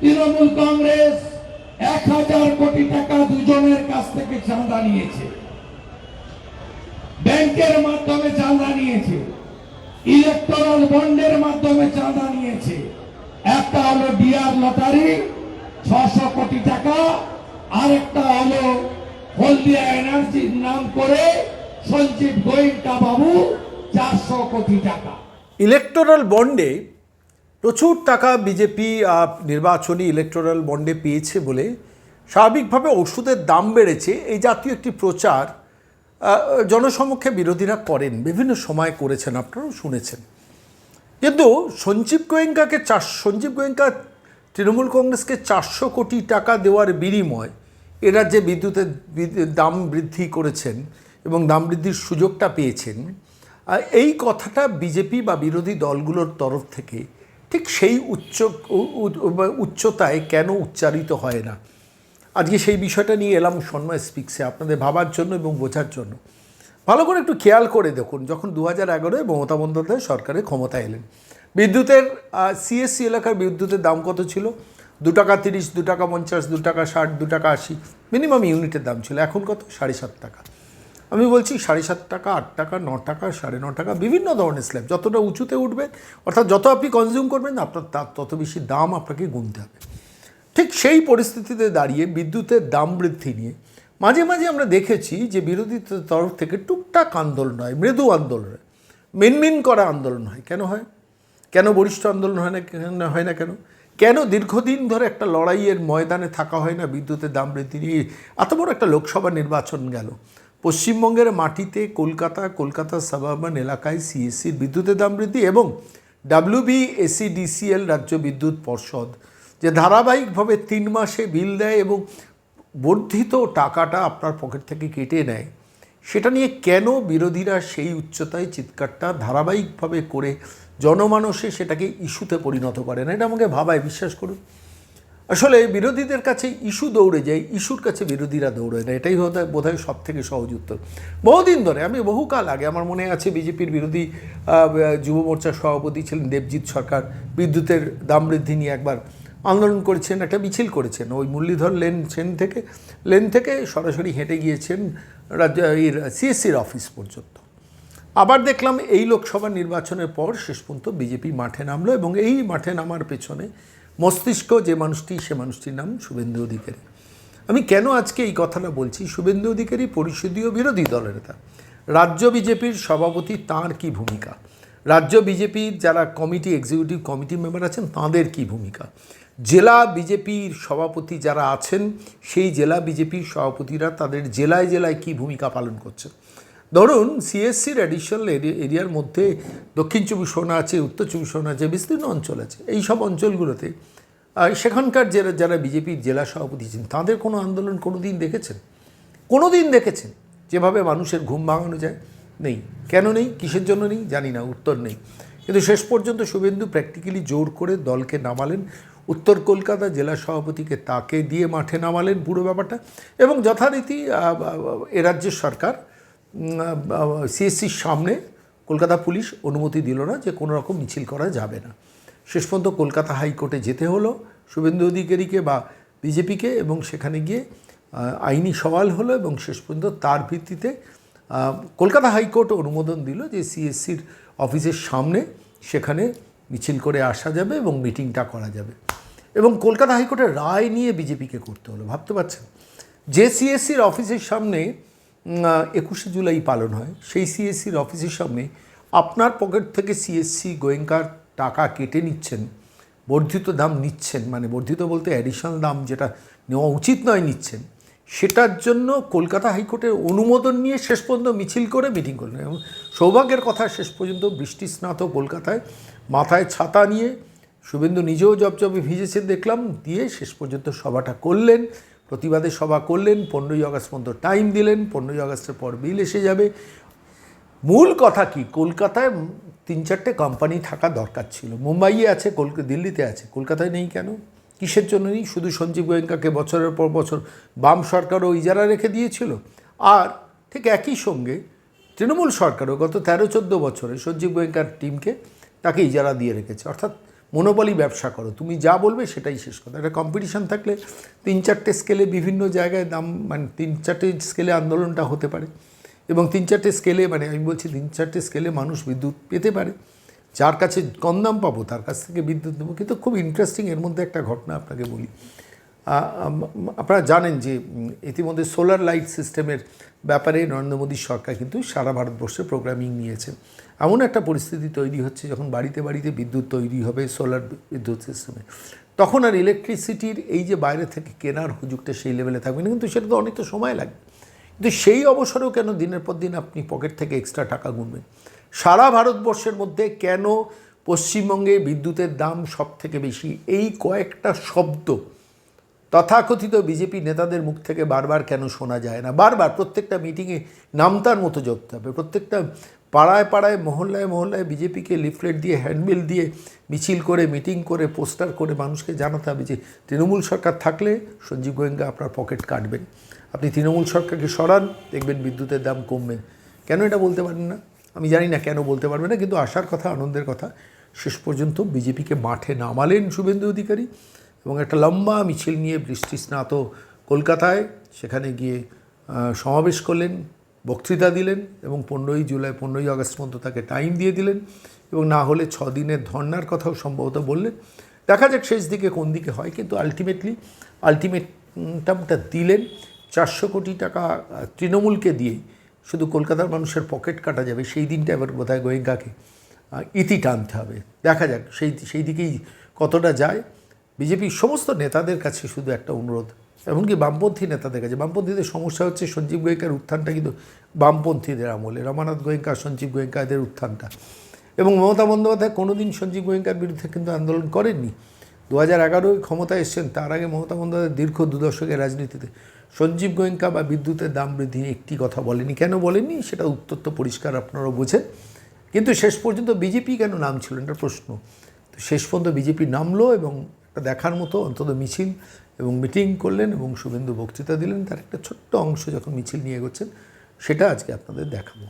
তৃণমূল কংগ্রেস এক হাজার কোটি টাকা দুজনের কাছ থেকে চাঁদা নিয়েছে। ব্যাংকের মাধ্যমে চাঁদা নিয়েছে। ইলেকট্রাল বন্ডের মাধ্যমে চাঁদা নিয়েছে। একটা হলো ডিআর লটারি, ছশো কোটি টাকা, আরেকটা হলো হলদিয়া এনার্জির নাম করে সঞ্জীব গোয়েঙ্কা বাবু চারশো কোটি টাকা। ইলেকটোরাল বন্ডে প্রচুর টাকা বিজেপি নির্বাচনী ইলেকটোরাল বন্ডে পেয়েছে বলে স্বাভাবিকভাবে ওষুধের দাম বেড়েছে। এই জাতীয় একটি প্রচার জনসমক্ষে বিরোধীরা করেন, বিভিন্ন সময় করেছেন, আপনারাও শুনেছেন। কিন্তু সঞ্জীব গোয়েঙ্কাকে চার, সঞ্জীব গোয়েঙ্কা তৃণমূল কংগ্রেসকে চারশো কোটি টাকা দেওয়ার বিনিময় এ রাজ্যে বিদ্যুতের দাম বৃদ্ধি করেছেন এবং দাম বৃদ্ধির সুযোগটা পেয়েছেন। এই কথাটা বিজেপি বা বিরোধী দলগুলোর তরফ থেকে ঠিক সেই উচ্চ উচ্চতায় কেন উচ্চারিত হয় না? আজকে সেই বিষয়টা নিয়ে এলাম সন্ময় স্পিক্সে আপনাদের ভাবার জন্য এবং বোঝার জন্য। ভালো করে একটু খেয়াল করে দেখুন, যখন দু হাজার এগারোয় মমতা বন্দ্যোপাধ্যায় সরকারের ক্ষমতা এলেন। বিদ্যুতের সিএসসি এলাকার বিদ্যুতের দাম কত ছিল? দু টাকা তিরিশ, দু টাকা পঞ্চাশ, দু টাকা ষাট, দু টাকা আশি। মিনিমাম ইউনিটের দাম ছিল। এখন কত? সাড়ে সাত টাকা। আমি বলছি সাড়ে সাত টাকা, আট টাকা, ন টাকা, সাড়ে ন টাকা, বিভিন্ন ধরনের স্ল্যাব যতটা উঁচুতে উঠবে, অর্থাৎ যত আপনি কনজিউম করবেন, আপনার তার তত বেশি দাম আপনাকে গুনতে হবে। ঠিক সেই পরিস্থিতিতে দাঁড়িয়ে বিদ্যুতের দাম বৃদ্ধি নিয়ে মাঝে মাঝে আমরা দেখেছি যে বিরোধী তরফ থেকে টুকটাক আন্দোলন হয়, মৃদু আন্দোলন হয়। মিনমিন করা আন্দোলন হয়। কেন হয়? কেন বরিষ্ঠ আন্দোলন হয় না, কেন, হয় না কেন? কেন দীর্ঘদিন ধরে একটা লড়াইয়ের ময়দানে থাকা হয় না বিদ্যুতের দাম বৃদ্ধি নিয়ে? এত বড় একটা লোকসভা নির্বাচন গেল। পশ্চিমবঙ্গের মাটিতে কলকাতা কলকাতা সাবারবান এলাকায় সিএসসির বিদ্যুতের দাম বৃদ্ধি এবং ডাব্লিউবি এসিডিসিএল রাজ্য বিদ্যুৎ পর্ষদ যে ধারাবাহিকভাবে তিন মাসে বিল দেয় এবং বর্ধিত টাকাটা আপনার পকেট থেকে কেটে নেয়, সেটা নিয়ে কেন বিরোধীরা সেই উচ্চতায় চিৎকারটা ধারাবাহিকভাবে করে জনমানসে সেটাকে ইস্যুতে পরিণত করে না? এটা আমাকে ভাবায়, বিশ্বাস করুন। আসলে বিরোধীদের কাছে ইস্যু দৌড়ে যায়, ইস্যুর কাছে বিরোধীরা দৌড়ে না, এটাই হতে বোধ হয় সব থেকে সহজ উত্তর। বহুদিন ধরে, আমি বহুকাল আগে, আমার মনে আছে বিজেপির বিরোধী যুব মোর্চার সভাপতি ছিলেন দেবজিৎ সরকার, বিদ্যুতের দাম বৃদ্ধি নিয়ে একবার আন্দোলন করেছেন, একটা মিছিল করেছেন, ওই মুরলীধর লেন সেন থেকে, লেন থেকে সরাসরি হেঁটে গিয়েছেন রাজ্য, এর সিএসসির অফিস পর্যন্ত। আবার দেখলাম এই লোকসভা নির্বাচনের পর শেষ পর্যন্ত বিজেপি মাঠে নামলো এবং এই মাঠে নামার পেছনে মস্তিষ্ক যে মানুষটি, সে মানুষটির নাম শুভেন্দু অধিকারী। আমি কেন আজকে এই কথাটা বলছি? শুভেন্দু অধিকারী পরিষদীয় বিরোধী দলের নেতা। রাজ্য বিজেপির সভাপতি তার কি ভূমিকা? রাজ্য বিজেপির যারা কমিটি এক্সিকিউটিভ কমিটি মেম্বার আছেন, তাঁদের কি ভূমিকা? জেলা বিজেপির সভাপতি যারা আছেন, সেই জেলা বিজেপির সভাপতিরা তাদের জেলায় জেলায় কি ভূমিকা পালন করছেন? ধরুন সিএসসির অ্যাডিশনাল এরিয়ার মধ্যে দক্ষিণ চব্বিশ পরগনা আছে, উত্তর চব্বিশ পরগনা আছে, বিস্তীর্ণ অঞ্চল আছে, এই সব অঞ্চলগুলোতে সেখানকার যারা যারা বিজেপির জেলা সভাপতি ছিলেন, তাদের কোনো আন্দোলন কোনো দিন দেখেছেন? কোনো দিন দেখেছেন? যেভাবে মানুষের ঘুম ভাঙানো যায়? নেই। কেন নেই? কিসের জন্য নেই? জানি না, উত্তর নেই। কিন্তু শেষ পর্যন্ত শুভেন্দু প্র্যাকটিক্যালি জোর করে দলকে নামালেন, উত্তর কলকাতা জেলা সভাপতিকে তাকে দিয়ে মাঠে নামালেন পুরো ব্যাপারটা, এবং যথারীতি এ রাজ্যের সরকার সিএসসির সামনে কলকাতা পুলিশ অনুমতি দিল না যে কোনো রকম মিছিল করা যাবে না। শেষ পর্যন্ত কলকাতা হাইকোর্টে যেতে হলো, শুভেন্দু অধিকারীকে বা বিজেপিকে এবং সেখানে গিয়ে আইনি সওয়াল হলো এবং শেষ পর্যন্ত তার ভিত্তিতে কলকাতা হাইকোর্ট অনুমোদন দিল যে সিএসসির অফিসের সামনে সেখানে মিছিল করে আসা যাবে এবং মিটিংটা করা যাবে। এবং কলকাতা হাইকোর্টের রায় নিয়ে বিজেপিকে করতে হলো, ভাবতে পারছেন? যে সিএসসির অফিসের সামনে একুশে জুলাই পালন হয়। সেই সিএসসির অফিসের সামনে আপনার পকেট থেকে সিএসসি গোয়েঙ্কার টাকা কেটে নিচ্ছেন, বর্ধিত দাম নিচ্ছেন মানে বর্ধিত বলতে অ্যাডিশনাল দাম যেটা নেওয়া উচিত নয় নিচ্ছেন, সেটার জন্য কলকাতা হাইকোর্টের অনুমোদন নিয়ে শেষ পর্যন্ত মিছিল করে মিটিং করলেন এবং সৌভাগ্যের কথা, শেষ পর্যন্ত বৃষ্টি স্নাত কলকাতায় মাথায় ছাতা নিয়ে শুভেন্দু নিজেও জবজবে ভিজেছেন দেখলাম, দিয়ে শেষ পর্যন্ত সভাটা করলেন প্রতিবাদে সভা করলেন, পনেরোই আগস্ট পর্যন্ত টাইম দিলেন, পনেরোই আগস্টের পর বিল এসে যাবে। মূল কথা কি? কলকাতায় তিন চারটে কোম্পানি থাকা দরকার ছিল। মুম্বাইয়ে আছে দিল্লিতে আছে। কলকাতায় নেই কেন? কিসের জন্য নেই? শুধু সঞ্জীব গোয়েঙ্কাকে বছরের পর বছর বাম সরকারও ইজারা রেখে দিয়েছিল। আর ঠিক একই সঙ্গে তৃণমূল সরকারও গত তেরো চোদ্দ বছরে সঞ্জীব গোয়েঙ্কার টিমকে তাকে ইজারা দিয়ে রেখেছে। অর্থাৎ মনোবলি ব্যবসা করো। তুমি যা বলবে সেটাই শেষ কথা একটা কম্পিটিশান থাকলে তিন চারটে স্কেলে বিভিন্ন জায়গায় দাম মানে তিন চারটে স্কেলে আন্দোলনটা হতে পারে এবং তিন চারটে স্কেলে মানে আমি বলছি তিন চারটে স্কেলে মানুষ বিদ্যুৎ পেতে পারে। যার কাছে কম দাম পাবো, তার কাছ থেকে বিদ্যুৎ নেব। কিন্তু খুব ইন্টারেস্টিং এর মধ্যে একটা ঘটনা আপনাকে বলি। আপনারা জানেন যে ইতিমধ্যে সোলার লাইট সিস্টেমের ব্যাপারে নরেন্দ্র মোদী সরকার কিন্তু সারা ভারতবর্ষে প্রোগ্রামিং নিয়েছে। এমন একটা পরিস্থিতি তৈরি হচ্ছে যখন বাড়িতে বাড়িতে বিদ্যুৎ তৈরি হবে সোলার বিদ্যুৎ সিস্টেমে। তখন আর ইলেকট্রিসিটির এই যে বাইরে থেকে কেনার হুজুগটা সেই লেভেলে থাকবে না। কিন্তু সেটা তো অনেকটা সময় লাগবে। কিন্তু সেই অবসরেও কেন দিনের পর দিন আপনি পকেট থেকে এক্সট্রা টাকা গুনবেন? সারা ভারতবর্ষের মধ্যে কেন পশ্চিমবঙ্গে বিদ্যুতের দাম সব থেকে বেশি? এই কয়েকটা শব্দ তথাকথিত বিজেপি নেতাদের মুখ থেকে বারবার কেন শোনা যায় না? বারবার প্রত্যেকটা মিটিংয়ে নামতার মতো যোগতে হবে। প্রত্যেকটা পাড়ায় পাড়ায়, মহল্লায় মহল্লায় বিজেপিকে লিফলেট দিয়ে, হ্যান্ডবিল দিয়ে মিছিল করে মিটিং করে, পোস্টার করে মানুষকে জানাতে হবে যে তৃণমূল সরকার থাকলে সঞ্জীব গোয়েঙ্গা আপনার পকেট কাটবেন। আপনি তৃণমূল সরকারকে সরান, দেখবেন বিদ্যুতের দাম কমবে। কেন এটা বলতে পারেন না? আমি জানি না কেন বলতে পারবে না, কিন্তু আসার কথা, আনন্দের কথা, শেষ পর্যন্ত বিজেপিকে মাঠে নামালেন শুভেন্দু অধিকারী। এবং একটা লম্বা মিছিল নিয়ে বৃষ্টি স্নাত কলকাতায় সেখানে গিয়ে সমাবেশ করলেন বক্তৃতা দিলেন এবং পনেরোই জুলাই পনেরোই আগস্ট পর্যন্ত তাকে টাইম দিয়ে দিলেন এবং না হলে ছ দিনের ধর্নার কথাও সম্ভবত বললেন। দেখা যাক শেষ দিকে কোন দিকে হয় কিন্তু আলটিমেটলি আলটিমেটামটা দিলেন। চারশো কোটি টাকা তৃণমূলকে দিয়েই শুধু কলকাতার মানুষের পকেট কাটা যাবে সেই দিনটা এবার বোধহয় গোয়েঙ্কাকে আহ, ইতি টানতে হবে। দেখা যাক সেই সেই দিকেই কতটা যায়। বিজেপির সমস্ত নেতাদের কাছে শুধু একটা অনুরোধ, এমনকি বামপন্থী নেতাদের কাছে। বামপন্থীদের সমস্যা হচ্ছে সঞ্জীব গোয়েঙ্কার উত্থানটা কিন্তু বামপন্থীদের আমলে, রমানাথ গোয়েঙ্কা, সঞ্জীব গোয়েঙ্কা এদের উত্থানটা। এবং মমতা বন্দ্যোপাধ্যায় কোনোদিন সঞ্জীব গোয়েঙ্কার বিরুদ্ধে কিন্তু আন্দোলন করেননি। দু হাজার এগারোয় ক্ষমতায় এসছেন, তার আগে মমতা বন্দ্যোপাধ্যায় দীর্ঘ দু দশকের রাজনীতিতে সঞ্জীব গোয়েঙ্কা বা বিদ্যুতের দাম বৃদ্ধি একটি কথা বলেনি কেন বলেনি সেটা উত্তর তো পরিষ্কার আপনারা বোঝেন। কিন্তু শেষ পর্যন্ত বিজেপি কেন নাম ছিল এটা প্রশ্ন। তো শেষ পর্যন্ত বিজেপি নামলো এবং একটা দেখার মতো, অন্তত মিছিল এবং মিটিং করলেন এবং শুভেন্দু বক্তৃতা দিলেন। তার একটা ছোট্ট অংশ যখন মিছিল নিয়ে এগোচ্ছেন, সেটা আজকে আপনাদের দেখাবো।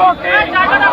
পিছন